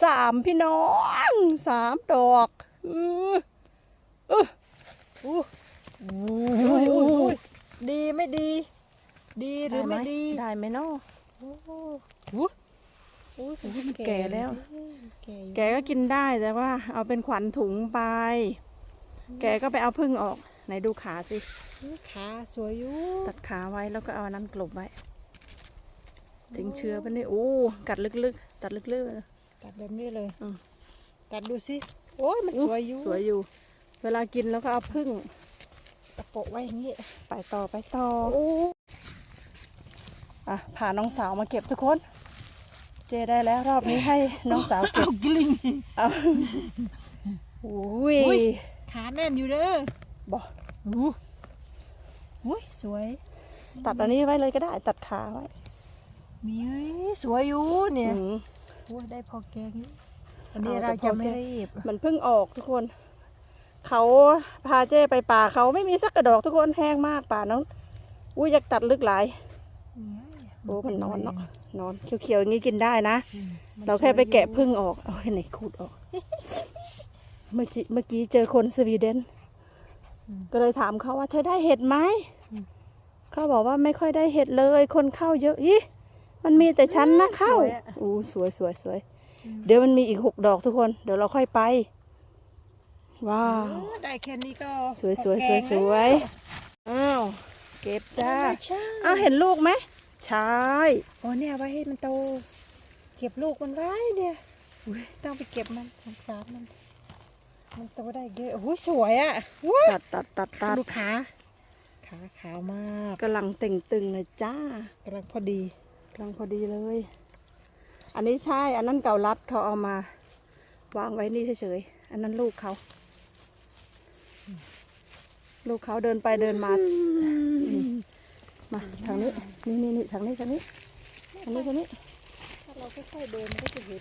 สามพี่น้องสามดอกอืออืออู้อุ้ยอุ้ยอุ้ยดีไม่ดี ดีหรือไม่ดี ได้ไหมเนาะโอ้โหอุ้ยอุ้ยผมแก่แล้วแก่อยู่แกก็กินได้แต่ว่า เอาเป็นขวัญถุงไป แกก็ไปเอาพึ่งออก ไหนดูขาสิ ขาสวยอยู่ ตัดขาไว้แล้วก็เอาอันนั้นกลบไว้ทิ้งเชื้อไปนี่โอ้ กัดลึกๆ ตัดลึกๆเลย ตัดแบบนี้เลยอืมตัดดูสิโอ้ยมันสวยอยู่สวยอยู่ เวลากินแล้วก็เอาพึ่งตะโปะไว้อย่างนี้ไปต่อไปต่ออะพาน้องสาวมาเก็บทุกคน เจได้แล้วรอบนี้ให้น้องสาวเก็บเอากลิ้งเอาอุ้ยอุ๊ยขาแน่นอยู่เด้อบอกอู้อุ้ยสวย ตัดอันนี้ไว้เลยก็ได้ ตัดขาไว้มีสวยอยู่เนี่ย อืมโอ้ยได้พอแกงอยู่วันนี้เอาแต่เราพจะอไม่แกงรีบ มันเพิ่งออกทุกคน เขาพาเจ้ไปป่าเขาไม่มีสักกระดอกทุกคนแห้งมากป่าน้องอุ้ยอยากตัดลึกหลายโอ้มันนอนเนาะนอนเขียวๆอย่างนี้กินได้นะอืมมันเราแค่ไปแกะสวยอยู่พึ่งออกเอาให้ไหนขูดออก เมื่อกี้เมื่อกี้เจอคนสวีเดน ก็เลยถามเขาว่าเธอได้เห็ดไหมเขาบอกว่าไม่ค่อยได้เห็ดเลย คนเข้าเยอะอี มันมีแต่ชั้นนะเข้าอู้สวยสวยสวย เดี๋ยวมันมีอีกหกดอกทุกคน เดี๋ยวเราค่อยไป ว้าเอวอได้แค่นี้ก็สวยสวยพสอวยแกงสวยอ้าวเก็บจ้าไม่ใช่อ้าวเห็นลูกไหมใช่ โอ้เนี่ยไว้ให้มันโต เก็บลูกมันไว้เนี่ยต้องไปเก็บมันสงสารมัน มันโตได้เยอะโอ้โหสวยอะว้าตัดตัดตัดตัดดูขาขาขาวมากกำลังเต่งตึงเลยจ้ากำลังพอดี กำลังพอดีเลย อันนี้ใช่ อันนั้นเก่ารัดเขาเอามา วางไว้นี่เฉยๆ อันนั้นลูกเขา ลูกเขาเดินไปเดินมา มาทางนี้ นี่นี่นี่ทางนี้ทางนี้ทางนี้ทางนี้ ถ้าเราค่อยๆเดินมันก็จะเห็น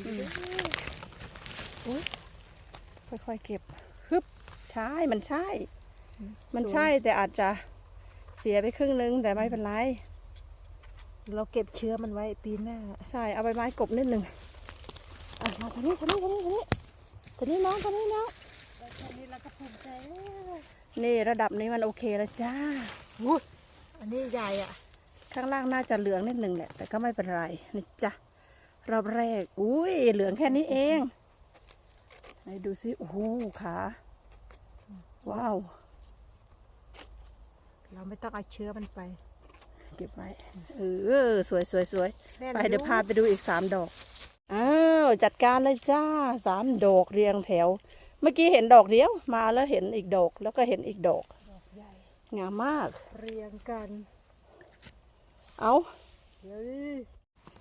ค่อยๆเก็บฮึบใช่ มันใช่ มันใช่แต่อาจจะเสียไปครึ่งนึงแต่ไม่เป็นไร เราเก็บเชื้อมันไว้ปีหน้า ใช่ เอาใบไม้กบนิดหนึ่งอะมาทางนี้ทางนี้ทางนี้ทางนี้ทางนี้น้องทางนี้น้องตอนนี้เราก็ภูมิใจแล้วนี่ระดับนี้มันโอเคแล้วจ้าอุ้ยอันนี้ใหญ่อะ ข้างล่างน่าจะเหลืองนิดหนึ่งแหละ แต่ก็ไม่เป็นไรนะจ๊ะรอบแรก อุ้ยเหลืองแค่นี้เองไหนดูซิโอ้โหขาว้าว เราไม่ต้องเอาเชื้อมันไปเก็บไว้ เออ สวยสวยสวยแน่นไปอยู่เดี๋ยวพาไปดูอีกสามดอก อ้าว จัดการเลยจ้าสามดอกเรียงแถว เมื่อกี้เห็นดอกเดียว มาแล้วเห็นอีกดอก แล้วก็เห็นอีกดอกดอกใหญ่งามมาก เรียงกัน เอาเดี๋ยวดิ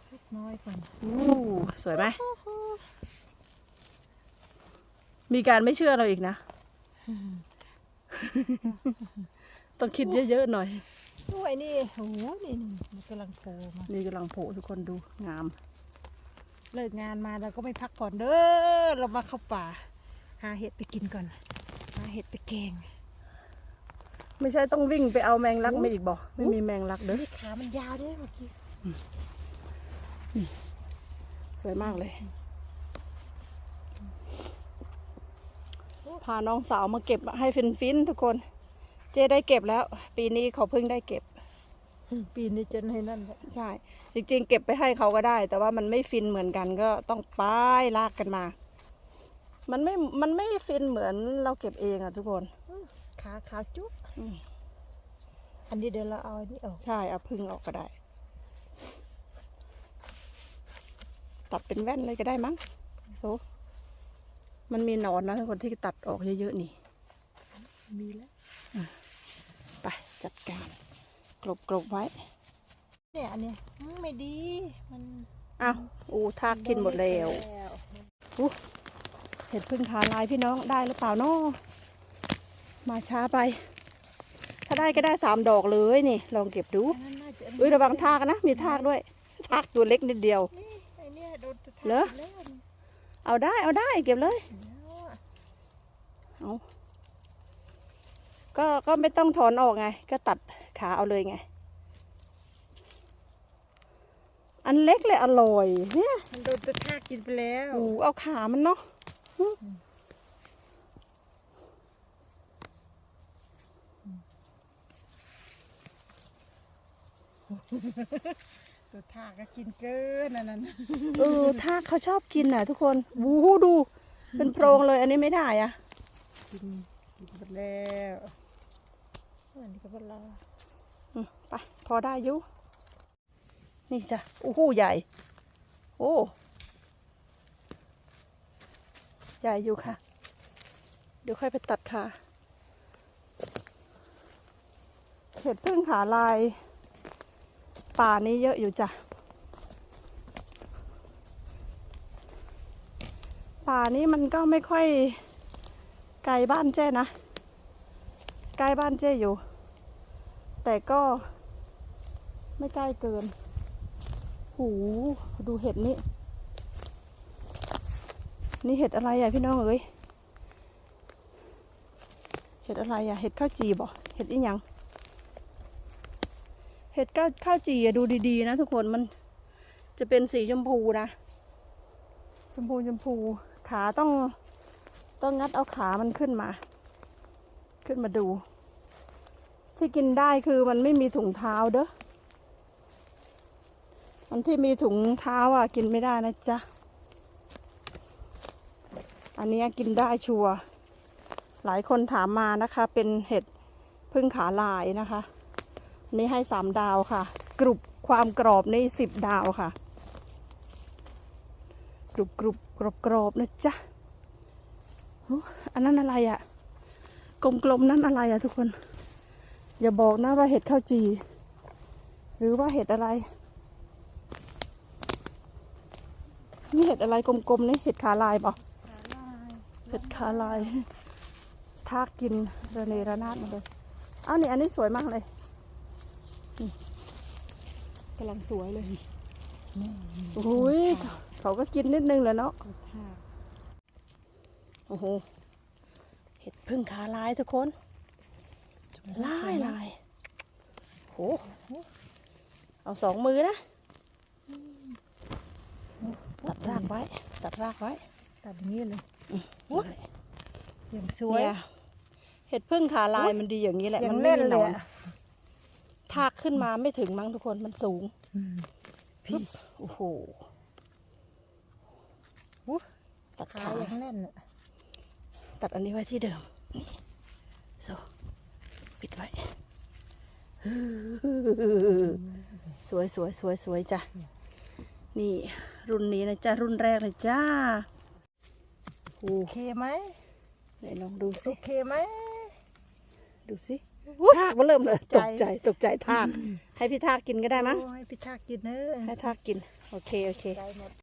เล็กน้อยก่อนอู้สวยไหม มีการไม่เชื่อเราอีกนะ ต้องคิดเยอะๆหน่อย ด้วยนี่โอ้โหนี่นี่มันกำลังโผล่มานี่กำลังโผล่ทุกคนดูงาม เลิกงานมาเราก็ไม่พักผ่อนเด้อเรามาเข้าป่า หาเห็ดไปกินก่อน หาเห็ดไปแกง ไม่ใช่ต้องวิ่งไปเอาแมงลักมาอีกบ่ไม่มีแมงลักเด้อนี่ขามันยาวด้วยเมื่อกี้สวยมากเลย พาน้องสาวมาเก็บให้ฟินฟินๆทุกคน เจได้เก็บแล้ว ปีนี้เขาเพิ่งได้เก็บ ปีนี้จนให้นั่นแหละใช่ จริง ๆ เก็บไปให้เขาก็ได้ แต่ว่ามันไม่ฟินเหมือนกันก็ต้องป้ายลากกันมา มันไม่ มันไม่ฟินเหมือนเราเก็บเองอะทุกคน ขาขาวจุ๊บอืม อันนี้เดี๋ยวเราเอาอันนี้ออกใช่เอาพึ่งออกก็ได้ ตัดเป็นแว่นเลยก็ได้มั้งโซมันมีหนอนนะทุกคนที่ตัดออกเยอะๆนี่ มีแล้วไป จัดการกลบกลบไว้ เนี่ยอันเนี้ยอืมไม่ดี มันอ้าวอูทากกินหมดแล้วเห็ดพึ่งทาลายพี่น้องได้หรือเปล่าน้อมาช้าไป ถ้าได้ก็ได้สามดอกเลยนี่ ลองเก็บดูอันนั้นน่าจะเอ้ยระวังทากนะ มีทากด้วย ทากตัวเล็กนิดเดียวนี่ไอเนี่ยโดนตะเหรอแล้วนี่เอาได้เอาได้เก็บเลยแล้วอะเอา ก็ก็ไม่ต้องถอนออกไง ก็ตัดขาเอาเลยไง อันอันเล็กเลยอร่อยเนี่ยมันโดนตะทากกินไปแล้วโอ้เอาขามันเนาะตัวทากก็กินเกินอันนั้นเออทากเขาชอบกินน่ะ ทุกคนวู้ดู เป็นโพรงเลย อันนี้ไม่ได้อะกินกินหมดแล้ว อันนี้ก็เป็นเราอืมไปพอได้อยุนี่จ้ะโอ้โหใหญ่ โอ้ใหญ่อยู่ค่ะ เดี๋ยวค่อยไปตัดขาเห็ดพึ่งขาลาย ป่านี้เยอะอยู่จ้ะ ป่านี้มันก็ไม่ค่อยไกลบ้านเจ้นะ ใกล้บ้านเจ้อยู่ แต่ก็ไม่ใกล้เกิน หูดูเห็ดนี่ นี่เห็ดอะไรอะพี่น้องเอ้ย เห็ดอะไรอะ เห็ดข้าวจีบ่เห็ดอีหยัง เห็ดข้าวข้าวจีอะดูดีๆนะทุกคนมันจะเป็นสีชมพูนะ ชมพูชมพู ขาต้องต้องงัดเอาขามันขึ้นมา ขึ้นมาดู ที่กินได้คือมันไม่มีถุงเท้าเด้ออันที่มีถุงเท้าอะกินไม่ได้นะจ๊ะ อันนี้กินได้ชัวร์หลายคนถามมานะคะ เป็นเห็ดพึ่งขาลายนะคะนนี้ให้สามดาวค่ะ กรุบความกรอบนี่สิบดาวค่ะ กรุบกรุบกรอบกรอบนะจ๊ะหูอันนั้นอะไรอะ่ะ กลมๆนั่นอะไรอะ่ะทุกคน อย่าบอกนะว่าเห็ดข้าวจี หรือว่าเห็ดอะไร นี่เห็ดอะไรกลมๆนี่เห็ดขาลายเปล่าขาลายเห็ดขาลายทากกินระเนระนาดหมาเลยอ้าวนี่อันนี้สวยมากเลยนี่กำลังสวยเลยโอ้ยเขาก็กินนิดนึงแหละเนาะตัวทากโอ้โหเห็ดพึ่งขาลายทุกคน ลายลายโหเอาสองมือนะ ตัดรากไว้ ตัดรากไว้ ตัดอย่างนี้เลยนี่แหละอย่างสวยเนี่ยเห็ดพึ่งขาลายมันดีอย่างนี้แหละอย่ามังไม่เล่นมีหเลนยอนอะทากขึ้นมาไม่ถึงมั้งทุกคนมันสูงพี่โอ้โหอู้ตัดขาขาอย่างแน่นอะตัดอันนี้ไว้ที่เดิมนี่โซ ปิดไว้สวยสวยสวยสวยจ้ะ นี่รุ่นนี้นะจ้ารุ่นแรกเลยจ้าโอ้โอเคไหมไหนลองดูสิ โอเคไหม ดูสิอุ๊ยทากมาเริ่มเลยตตกกใจใจตกใจทาก ให้พี่ทากกินก็ได้มั้งโอ้ยพี่ทากกินเนอะให้ทากกิน โอเค โอเคได้หมด